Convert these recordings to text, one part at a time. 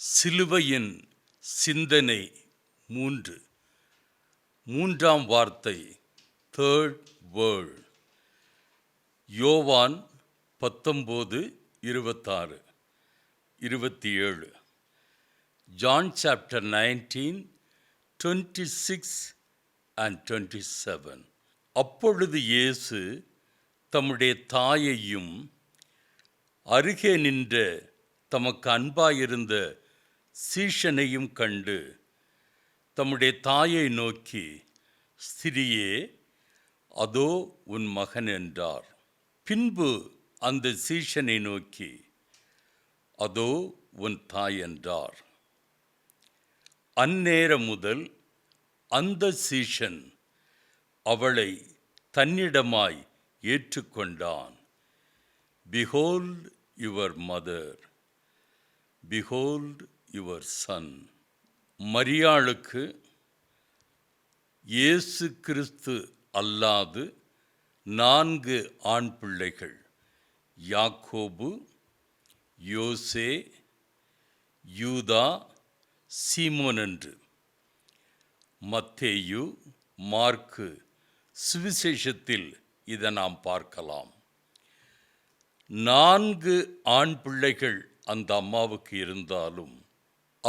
சிலுவையின் சிந்தனை மூன்று. மூன்றாம் வார்த்தை தேர்ட் வேர்ல்ட் யோவான் பத்தொம்போது இருபத்தாறு இருபத்தி ஏழு John chapter nineteen twenty six and twenty seven. அப்பொழுது இயேசு தம்முடைய தாயையும் அருகே நின்ற தமக்கு அன்பாயிருந்த சீஷனையும் கண்டு தம்முடைய தாயை நோக்கி ஸ்திரியே அதோ உன் மகன் என்றார். பின்பு அந்த சீஷனை நோக்கி அதோ உன் தாய் என்றார். அந்நேரம் முதல் அந்த சீஷன் அவளை தன்னிடமாய் ஏற்றுக்கொண்டான். Behold your mother. Behold your son. மரியாளுக்கு இயேசு கிறிஸ்து அல்லாது நான்கு ஆண் பிள்ளைகள். யாக்கோபு யோசே யூதா சீமோன் என்று. மத்தேயு மார்க்கு சுவிசேஷத்தில் இதை நாம் பார்க்கலாம். நான்கு ஆண் பிள்ளைகள் அந்த அம்மாவுக்கு இருந்தாலும்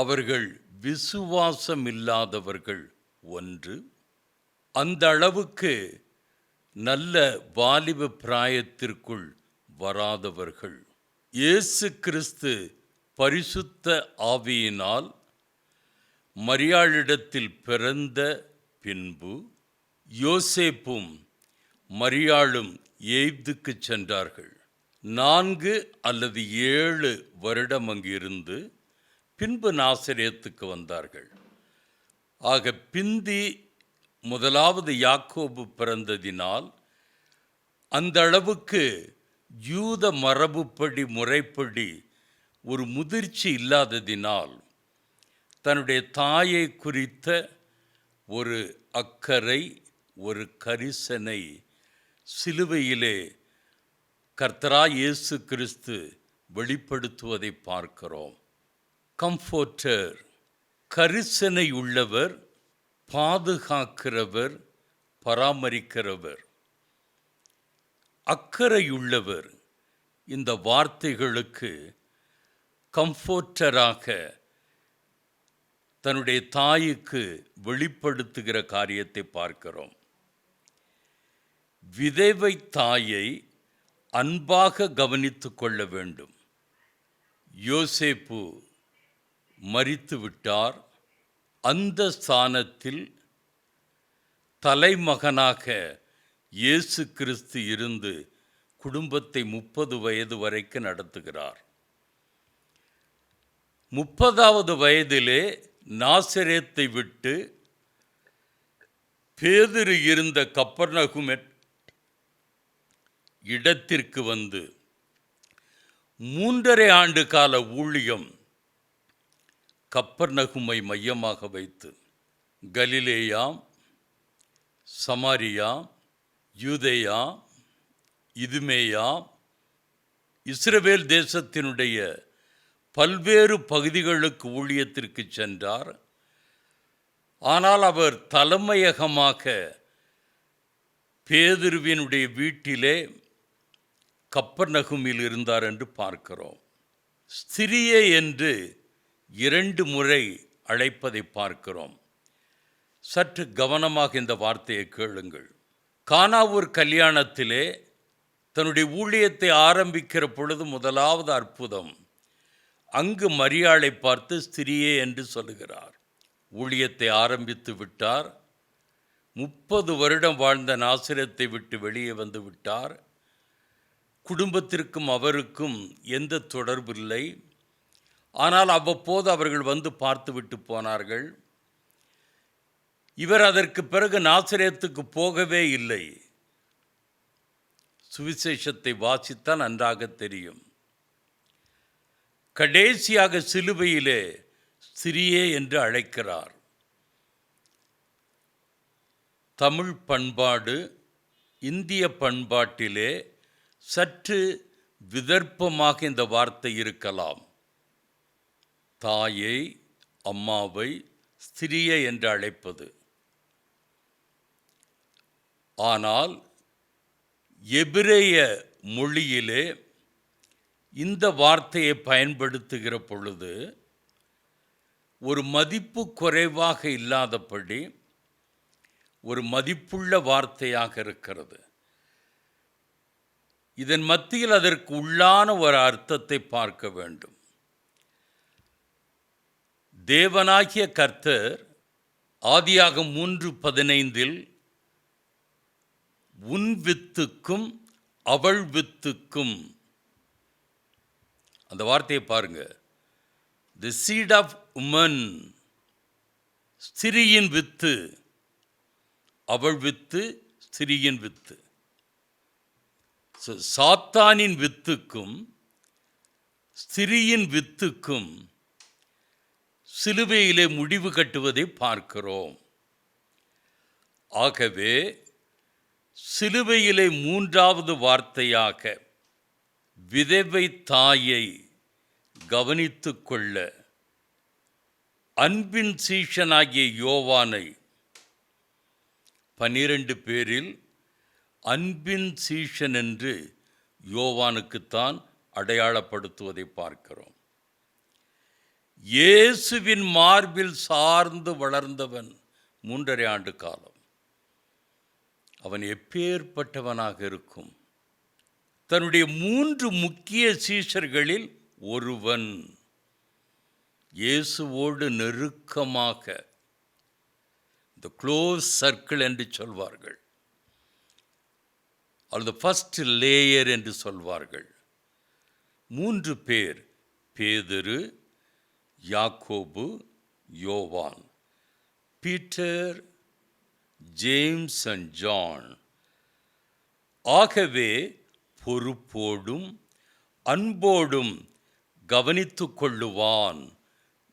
அவர்கள் விசுவாசம் இல்லாதவர்கள் ஒன்று. அந்த அளவுக்கு நல்ல வாலிப பிராயத்திற்குள் வராதவர்கள். இயேசு கிறிஸ்து பரிசுத்த ஆவியினால் மரியாளிடத்தில் பிறந்த பின்பு யோசேப்பும் மரியாளும் எய்துக்குச் சென்றார்கள். நான்கு அல்லது ஏழு வருடம் அங்கிருந்து பின்பு நாசிரியத்துக்கு வந்தார்கள். ஆக பிந்தி முதலாவது யாக்கோபு பிறந்ததினால் அந்த அளவுக்கு யூத மரபுப்படி முறைப்படி ஒரு முதிர்ச்சி இல்லாததினால் தன்னுடைய தாயை குறித்த ஒரு அக்கறை ஒரு கரிசனை சிலுவையிலே கர்த்தரா இயேசு கிறிஸ்து வெளிப்படுத்துவதை பார்க்கிறோம். கம்ஃபோர்ட்டர் கரிசனை உள்ளவர் பாதுகாக்கிறவர் பராமரிக்கிறவர். அக்கறையுள்ளவர். இந்த வார்த்தைகளுக்கு கம்ஃபோர்ட்டராக தன்னுடைய தாய்க்கு வெளிப்படுத்துகிற காரியத்தை பார்க்கிறோம். விதைவை தாயை அன்பாக கவனித்து கொள்ள வேண்டும். யோசேப்பு மறித்துவிட்டார். அந்த ஸ்தானத்தில் தலைமகனாக இயேசு கிறிஸ்து இருந்து குடும்பத்தை முப்பது வயது வரைக்கும் நடத்துகிறார். முப்பதாவது வயதிலே நாசரேத்தை விட்டு பேதிரு இருந்த கப்பர்நகுமெட் இடத்திற்கு வந்து மூன்றரை ஆண்டு கால ஊழியம் கப்பர் நகுமை மையமாக வைத்து கலிலேயாம் சமாரியா யூதேயா இதுமேயா இஸ்ரவேல் தேசத்தினுடைய பல்வேறு பகுதிகளுக்கு ஊழியத்திற்கு சென்றார். ஆனால் அவர் தலைமையகமாக பேதுருவினுடைய வீட்டிலே கப்பர் நகுமில் இருந்தார் என்று பார்க்கிறோம். ஸ்திரியே என்று இரண்டு முறை அழைப்பதை பார்க்கிறோம். சற்று கவனமாக இந்த வார்த்தையை கேளுங்கள். கானாவூர் கல்யாணத்திலே தன்னுடைய ஊழியத்தை ஆரம்பிக்கிற பொழுது முதலாவது அற்புதம் அங்கு மரியாளை பார்த்து ஸ்திரியே என்று சொல்லுகிறார். ஊழியத்தை ஆரம்பித்து விட்டார். முப்பது வருடம் வாழ்ந்த நாசிரத்தை விட்டு வெளியே வந்து விட்டார். குடும்பத்திற்கும் அவருக்கும் எந்த தொடர்பில்லை ஆனால் அவ்வப்போது அவர்கள் வந்து பார்த்துவிட்டு போனார்கள். இவர் அதற்கு பிறகு நாசிரியத்துக்கு போகவே இல்லை. சுவிசேஷத்தை வாசித்தால் நன்றாக தெரியும். கடைசியாக சிலுவையிலே சிறியே என்று அழைக்கிறார். தமிழ் பண்பாடு இந்திய பண்பாட்டிலே சற்று விதர்ப்பமாக இந்த வார்த்தை இருக்கலாம். தாயை அம்மாவை ஸ்திரிய என்று அழைப்பது. ஆனால் எபிரேய மொழியிலே இந்த வார்த்தையை பயன்படுத்துகிற பொழுது ஒரு மதிப்பு குறைவாக இல்லாதபடி ஒரு மதிப்புள்ள வார்த்தையாக இருக்கிறது. இதன் மத்தியில் அதற்கு உள்ளான ஒரு அர்த்தத்தை பார்க்க வேண்டும். தேவனாகிய கர்த்தர் ஆதியாக மூன்று பதினைந்தில் உன் வித்துக்கும் அவள் வித்துக்கும். அந்த வார்த்தையை பாருங்க. தி சீட் ஆஃப் உமன் ஸ்திரியின் வித்து அவள் வித்து ஸ்திரியின் வித்து. சாத்தானின் வித்துக்கும் ஸ்திரியின் வித்துக்கும் சிலுவையிலே முடிவு கட்டுவதை பார்க்கிறோம். ஆகவே சிலுவையிலே மூன்றாவது வார்த்தையாக விதவை தாயை கவனித்து கொள்ள அன்பின் சீஷனாகிய யோவானை பனிரெண்டு பேரில் அன்பின் சீஷன் என்று யோவானுக்குத்தான் அடையாளப்படுத்துவதை பார்க்கிறோம். இயேசுவின் மார்பில் சார்ந்து வளர்ந்தவன் மூன்றரை ஆண்டு காலம். அவன் எப்பேற்பட்டவனாக இருக்கும்? தன்னுடைய மூன்று முக்கிய சீஷர்களில் ஒருவன். இயேசுவோடு நெருக்கமாக இந்த க்ளோஸ் சர்க்கிள் என்று சொல்வார்கள். அல்லது ஃபஸ்ட் லேயர் என்று சொல்வார்கள். மூன்று பேர் Pethuru Yakobu Yovan. Peter James and John. ஆகவே பொறுப்போடும் அன்போடும் கவனித்து கொள்ளுவான்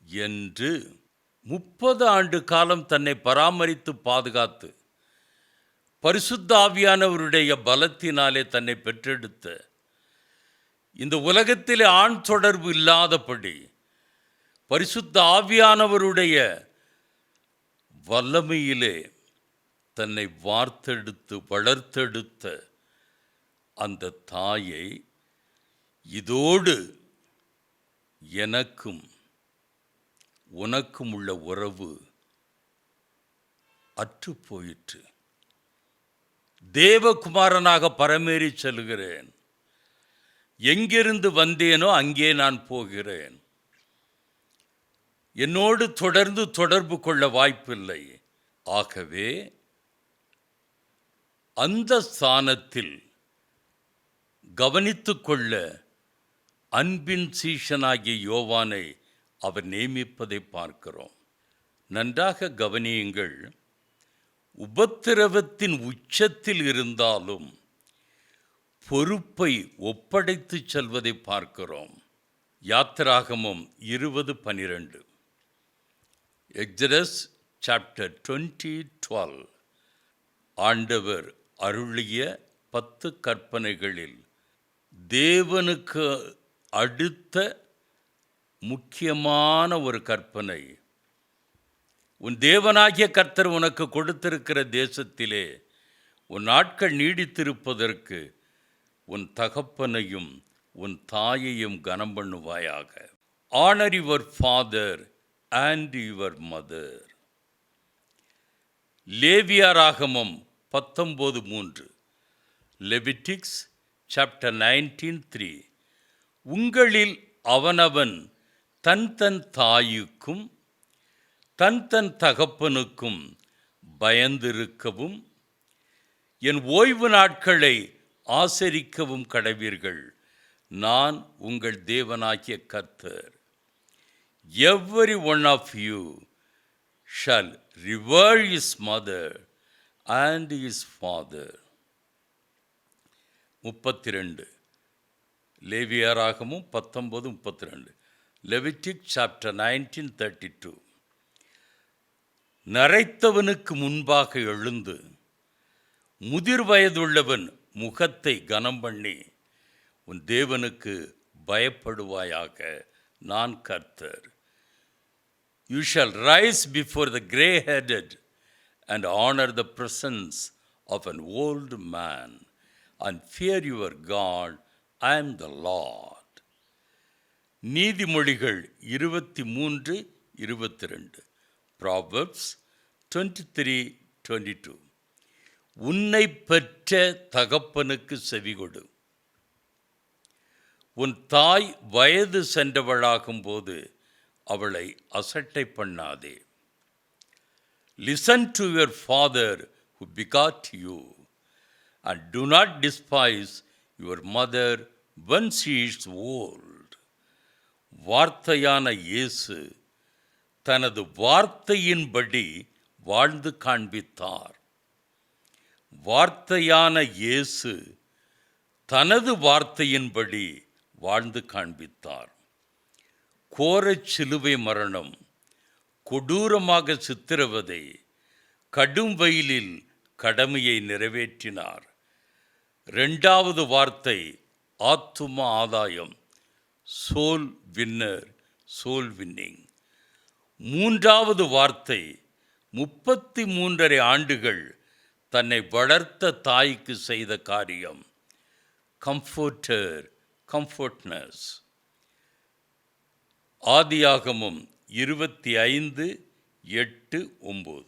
என்று முப்பது ஆண்டு காலம் தன்னை பராமரித்து பாதுகாத்து பரிசுத்தாவியானவருடைய பலத்தினாலே தன்னை பெற்றெடுத்த இந்த உலகத்திலே ஆண் தொடர்பு இல்லாதபடி பரிசுத்த ஆவியானவருடைய வல்லமையிலே தன்னை வார்த்தெடுத்து வளர்த்தெடுத்த அந்த தாயை இதோடு எனக்கும் உனக்கும் உள்ள உறவு அற்று போயிற்று தேவகுமாரனாக பரமேறி செல்கிறேன் எங்கிருந்து வந்தேனோ அங்கே நான் போகிறேன். என்னோடு தொடர்ந்து தொடர்பு கொள்ள வாய்ப்பில்லை. ஆகவே அந்த ஸ்தானத்தில் கவனித்து கொள்ள அன்பின் சீஷனாகிய யோவானை அவர் நியமிப்பதை பார்க்கிறோம். நன்றாக கவனியுங்கள் உபத்திரவத்தின் உச்சத்தில் இருந்தாலும் பொறுப்பை ஒப்படைத்து செல்வதை பார்க்கிறோம். யாத்திராகமம் இருபது பனிரெண்டு. எக்ஸரஸ் சாப்டர் டுவெண்ட்டி டுவெல் ஆண்டவர் அருளிய பத்து கற்பனைகளில் தேவனுக்கு அடுத்த முக்கியமான ஒரு கற்பனை. உன் தேவனாகிய கர்த்தர் உனக்கு கொடுத்திருக்கிற தேசத்திலே உன் நாட்கள் நீடித்திருப்பதற்கு உன் தகப்பனையும் உன் தாயையும் கனம் பண்ணுவாயாக honour your father and your mother. Leviyaragamam பத்தொம்போது மூன்று. Leviticus chapter nineteen three. உங்களில் அவனவன் தன் தன் தாயுக்கும் தன் தன் தகப்பனுக்கும் பயந்திருக்கவும் என் ஓய்வு நாட்களை ஆசரிக்கவும் கடவீர்கள். நான் உங்கள் தேவனாகிய கர்த்தர். Every one of you shall revere his mother and his father முப்பத்தி ரெண்டு லேவியராகமும் பத்தொன்பது முப்பத்தி ரெண்டு Leviticus chapter nineteen thirty two நரைத்தவனுக்கு முன்பாக எழுந்து முதிர் வயதுள்ளவன் முகத்தை கனம் பண்ணி உன் தேவனுக்கு பயப்படுவாயாக நான் கர்த்தர். You shall rise before the grey headed and honour the presence of an old man and fear your God I am the Lord நீதிமொழிகள் இருபத்தி மூன்று இருபத்தி ரெண்டு Proverbs twenty three twenty two உன்னை பெற்ற தகப்பனுக்கு செவிகொடு உன் தாய் வயது சென்றவளாகும் போது அவளை அசட்டை பண்ணாதே. Listen to your father who begot you and do not despise your mother when she is old வார்த்தையான இயேசு தனது வார்த்தையின்படி வாழ்ந்து காண்பித்தார். வார்த்தையான இயேசு தனது வார்த்தையின்படி வாழ்ந்து காண்பித்தார். கோரச் சிலுவை மரணம் கொடூரமாக சித்திரவதை கடும் வெயிலில் கடமையை நிறைவேற்றினார். ரெண்டாவது வார்த்தை ஆத்தும ஆதாயம் சோல் வின்னர் சோல் வின்னிங் மூன்றாவது வார்த்தை முப்பத்தி மூன்றரை ஆண்டுகள் தன்னை வளர்த்த தாய்க்கு செய்த காரியம் கம்ஃபோர்டர் கம்ஃபோர்ட்னஸ். ஆதியாகமம் இருபத்தி ஐந்து எட்டு ஒம்பது.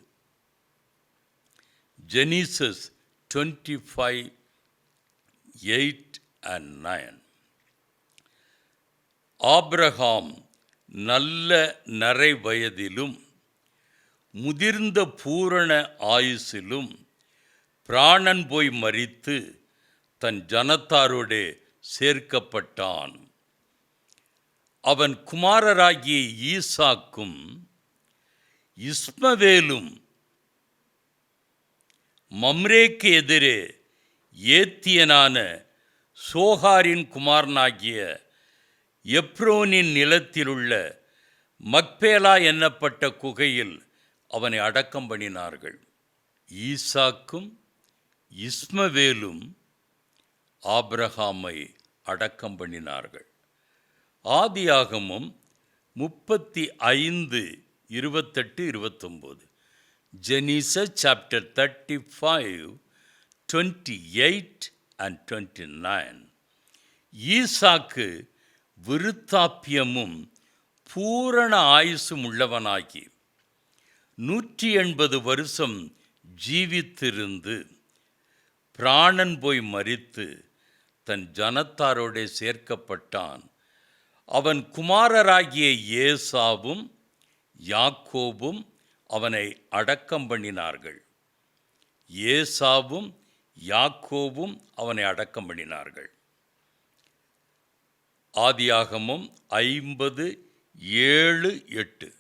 Genesis twenty five eight and nine Abraham நல்ல நரை வயதிலும் முதிர்ந்த பூரண ஆயுசிலும் பிராணன் போய் மறித்து தன் ஜனத்தாரோடே சேர்க்கப்பட்டான். அவன் குமாரராகிய ஈசாக்கும் இஸ்மவேலும் மம்ரேக்கு எதிரே ஏத்தியனான சோகாரின் குமாரனாகிய எப்ரோனின் நிலத்திலுள்ள மக்பேலா என்னப்பட்ட குகையில் அவனை அடக்கம் பண்ணினார்கள். ஈசாக்கும் இஸ்மவேலும் ஆப்ரஹாமை அடக்கம் பண்ணினார்கள். ஆதியாகமும் முப்பத்தி ஐந்து இருபத்தெட்டு இருபத்தொம்போது. Genesis chapter thirty five twenty eight and twenty nine Isaakku விருத்தாப்பியமும் பூரண ஆயுசும் உள்ளவனாகி நூற்றி எண்பது வருஷம் ஜீவித்திருந்து பிராணன் போய் மறித்து தன் ஜனத்தாரோடே சேர்க்கப்பட்டான். அவன் குமாரராகிய ஏசாவும் யாக்கோபும் அவனை அடக்கம் பண்ணினார்கள். ஏசாவும் யாக்கோவும் அவனை அடக்கம் பண்ணினார்கள். ஆதியாகமும் ஐம்பது ஏழு எட்டு.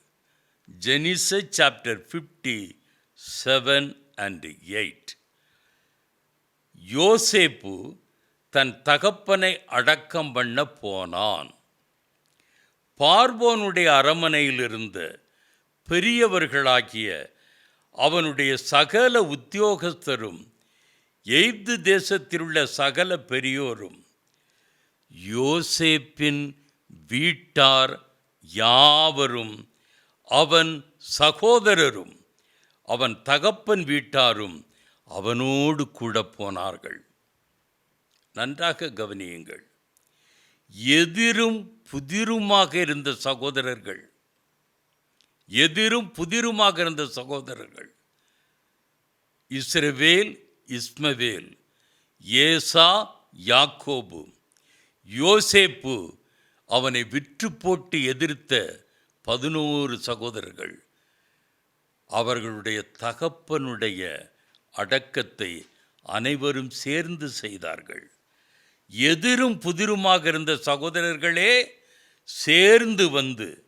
Genesis chapter fifty seven and eight Yoseppu தன் தகப்பனை அடக்கம் பண்ண போனான். பார்வோனுடைய அரமனையிலிருந்து பெரியவர்களாகிய அவனுடைய சகல உத்தியோகஸ்தரும் எய்து தேசத்திலுள்ள சகல பெரியோரும் யோசேப்பின் வீட்டார் யாவரும் அவன் சகோதரரும் அவன் தகப்பன் வீட்டாரும் அவனோடு கூட போனார்கள். நன்றாக கவனியுங்கள். எதிரும் புதிருமாக இருந்த சகோதரர்கள். எதிரும் புதிருமாக இருந்த சகோதரர்கள். இஸ்ரவேல் இஸ்மவேல் ஏசா யாக்கோபு யோசேப்பு அவனை விற்று போட்டு எதிர்த்த பதினோரு சகோதரர்கள். அவர்களுடைய தகப்பனுடைய அடக்கத்தை அனைவரும் சேர்ந்து செய்தார்கள். எதிரும் புதிருமாக இருந்த சகோதரர்களே சேர்ந்து வந்து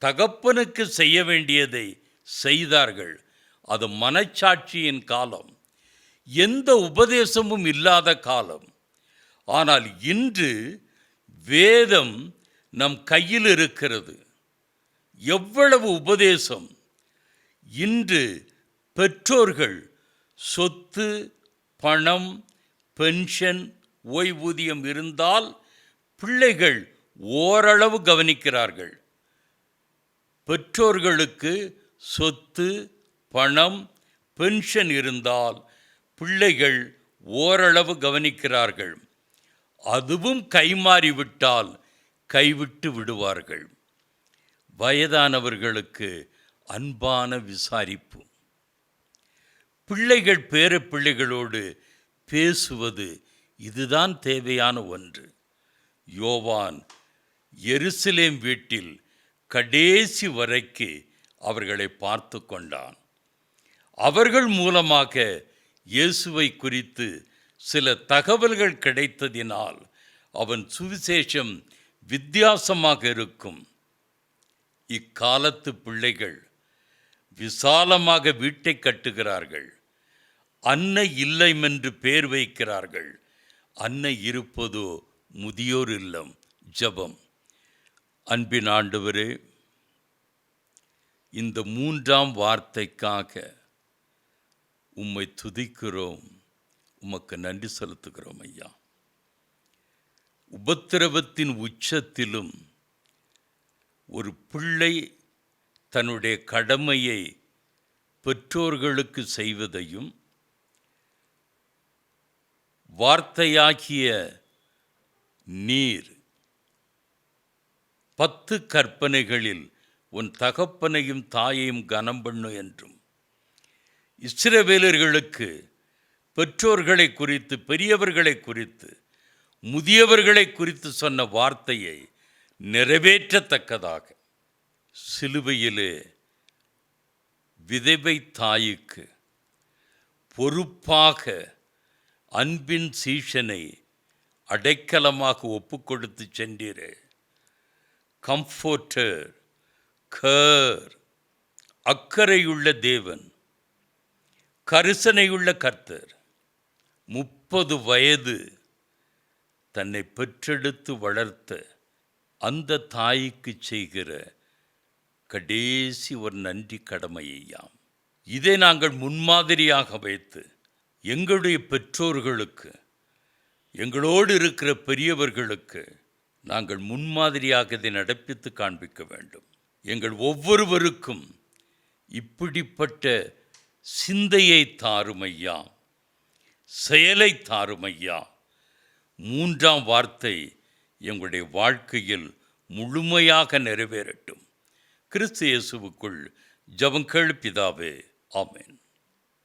தகப்பனுக்கு செய்ய வேண்டியதை செய்தார்கள். அது மனச்சாட்சியின் காலம். எந்த உபதேசமும் இல்லாத காலம். ஆனால் இன்று வேதம் நம் கையில் இருக்கிறது. எவ்வளவு உபதேசம். இன்று பெற்றோர்கள் சொத்து பணம் பென்ஷன் ஓய்வூதியம் இருந்தால் பிள்ளைகள் ஓரளவு கவனிக்கிறார்கள். பெற்றோர்களுக்கு சொத்து பணம் பென்ஷன் இருந்தால் பிள்ளைகள் ஓரளவு கவனிக்கிறார்கள். அதுவும் கைமாறிவிட்டால் கைவிட்டு விடுவார்கள். வயதானவர்களுக்கு அன்பான விசாரிப்பு. பிள்ளைகள் பேர பிள்ளைகளோடு பேசுவது இதுதான் தேவையான ஒன்று. யோவான் எருசலேம் வீட்டில் கடைசி வரைக்கு அவர்களை பார்த்து கொண்டான். அவர்கள் மூலமாக இயேசுவை குறித்து சில தகவல்கள் கிடைத்ததினால் அவன் சுவிசேஷம் வித்தியாசமாக இருக்கும். இக்காலத்து பிள்ளைகள் விசாலமாக வீட்டை கட்டுகிறார்கள். அன்னை இல்லைமென்று பேர் வைக்கிறார்கள். அன்னை இருப்பதோ முதியோர் இல்லம் ஜபம். அன்பின் ஆண்டவரே இந்த மூன்றாம் வார்த்தைக்காக உம்மை துதிக்கிறோம். உமக்கு நன்றி செலுத்துகிறோம் ஐயா. உபத்திரவத்தின் உச்சத்திலும் ஒரு பிள்ளை தன்னுடைய கடமையை பெற்றோர்களுக்கு செய்வதையும் வார்த்தையாகிய நீர். பத்து கற்பனைகளில் உன் தகப்பனையும் தாயையும் கனம் பண்ணு என்றும். இஸ்ரவேலர்களுக்கு பெற்றோர்களை குறித்து பெரியவர்களை குறித்து முதியவர்களை குறித்து சொன்ன வார்த்தையை நிறைவேற்றத்தக்கதாக. சிலுவையிலே விதவை தாய்க்கு பொறுப்பாக அன்பின் சீஷனை அடைக்கலமாக ஒப்புக்கொடுத்து சென்றீரே. கம்ஃபோர்டர் கர் அக்கறையுள்ள தேவன் கரிசனையுள்ள கர்த்தர் முப்பது வயது தன்னை பெற்றெடுத்து வளர்த்த அந்த தாய்க்கு செய்கிற கடைசி ஒரு நன்றி கடமையாம் இதை நாங்கள் முன்மாதிரியாக வைத்து எங்களுடைய பெற்றோர்களுக்கு எங்களோடு இருக்கிற பெரியவர்களுக்கு நாங்கள் முன்மாதிரியாக இதை நடப்பித்து காண்பிக்க வேண்டும். எங்கள் ஒவ்வொருவருக்கும் இப்படிப்பட்ட சிந்தையை தாருமையா ஐயா செயலை தாருமையா ஐயா மூன்றாம் வார்த்தை எங்களுடைய வாழ்க்கையில் முழுமையாக நிறைவேறட்டும். கிறிஸ்து இயேசுவுக்குள் ஜபங்கள் பிதாவே ஆமேன்.